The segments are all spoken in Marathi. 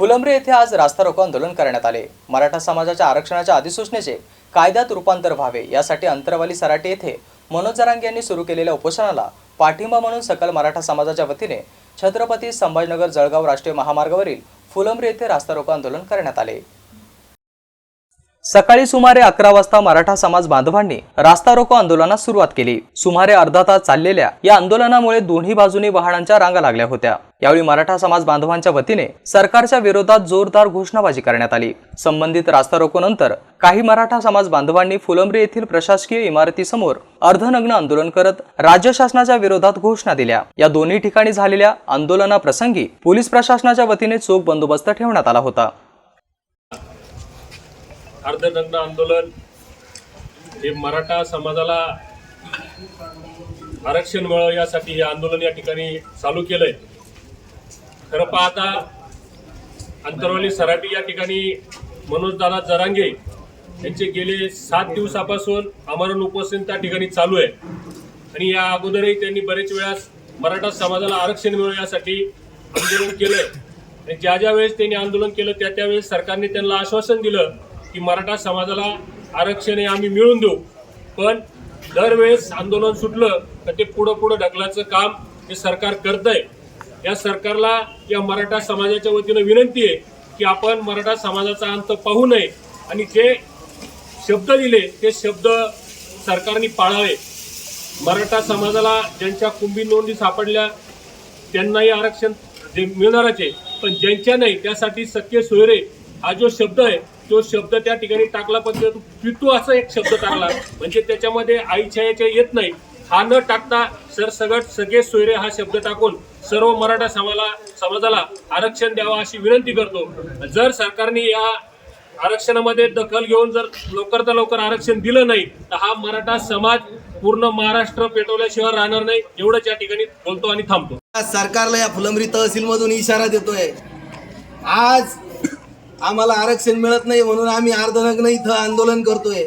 फुलंब्री येथे आज रास्ता रोको आंदोलन करण्यात आले. मराठा समाजाच्या आरक्षणाच्या अधिसूचनेचे कायद्यात रूपांतर व्हावे यासाठी अंतरवाली सराटे येथे मनोज जरांगे यांनी सुरू केलेल्या उपोषणाला पाठिंबा म्हणून सकल मराठा समाजाच्या वतीने छत्रपती संभाजीनगर जळगाव राष्ट्रीय महामार्गावरील फुलंब्री येथे रास्ता रोको आंदोलन करण्यात आले. सकाळी सुमारे अकरा वाजता मराठा समाज बांधवांनी रास्ता रोको आंदोलनास सुरुवात केली. सुमारे अर्धा तास चाललेल्या या आंदोलनामुळे दोन्ही बाजूनी वाहनांच्या रांगा लागल्या होत्या. यावेळी मराठा समाज बांधवांच्या वतीने सरकारच्या विरोधात जोरदार घोषणाबाजी करण्यात आली. संबंधित रास्ता रोको नंतर काही मराठा समाज बांधवांनी फुलंब्री येथील प्रशासकीय इमारतीसमोर अर्धनग्न आंदोलन करत राज्य शासनाच्या विरोधात घोषणा दिल्या. या दोन्ही ठिकाणी झालेल्या आंदोलनाप्रसंगी पोलीस प्रशासनाच्या वतीने चोख बंदोबस्त ठेवण्यात आला होता. अर्धनग्न आंदोलन हे मराठा समाजाला आरक्षण मिळावं यासाठी हे आंदोलन या ठिकाणी चालू केलंय. खरं पाहता अंतरवाली सराटी या ठिकाणी मनोजदादा जरांगे यांचे गेले सात दिवसापासून आमरण उपोषण त्या ठिकाणी चालू आहे. आणि या अगोदरही त्यांनी बरेच वेळास मराठा समाजाला आरक्षण मिळावं यासाठी आंदोलन केलंय. आणि ज्या ज्या वेळेस त्यांनी आंदोलन केलं त्या त्यावेळेस सरकारने त्यांना आश्वासन दिलं की मराठा समाजाला आरक्षण हे आम्ही मिळून देऊ. पण दरवेळेस आंदोलन सुटलं तर ते पुढं पुढं ढकलाचं काम हे सरकार करतंय. या सरकारला या मराठा समाजाच्या वतीनं विनंती आहे की आपण मराठा समाजाचा अंत पाहू नये आणि जे शब्द दिले ते शब्द सरकारने पाळावे. मराठा समाजाला ज्यांच्या कुंभी नोंदी सापडल्या त्यांनाही आरक्षण जे मिळणारच आहे. पण ज्यांच्या नाही त्यासाठी सत्य सोयरे हा जो शब्द आहे तो शब्द त्या ठिकाणी टाकला पण तो पितू असा एक शब्द टाकला. म्हणजे त्याच्यामध्ये आईच्या याच्या येत नाही. हा न टाकता सरसगट सगळे सोयरे हा शब्द टाकून सर्व मराठा समाला समाजाला आरक्षण द्यावं अशी विनंती करतो. जर सरकारने या आरक्षणामध्ये दखल घेऊन जर लवकर तर लवकर आरक्षण दिलं नाही तर हा मराठा समाज पूर्ण महाराष्ट्र पेटवल्याशिवाय राहणार नाही एवढंच या ठिकाणी बोलतो आणि थांबतो. आज सरकारला या फुलंबरी तहसील मधून इशारा देतोय. आज आम्हाला आरक्षण मिळत नाही म्हणून आम्ही अर्धनग्न इथं आंदोलन करतोय.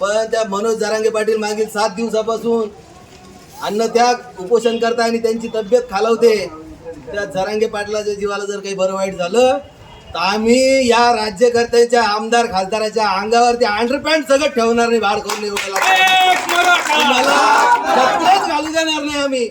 पण त्या मनोज जरांगे पाटील मागील सात दिवसापासून अन्नत्याग उपोषण करता आणि त्यांची तब्येत खालावते. त्या जरांगे पाटलाच्या जीवाला जर काही बरं वाईट झालं तर आम्ही या राज्यकर्त्यांच्या आमदार खासदाराच्या अंगावरती अंडरपॅन्ट सगळं ठेवणार नाही बाहेर करून. तुम्हाला घालू देणार नाही आम्ही.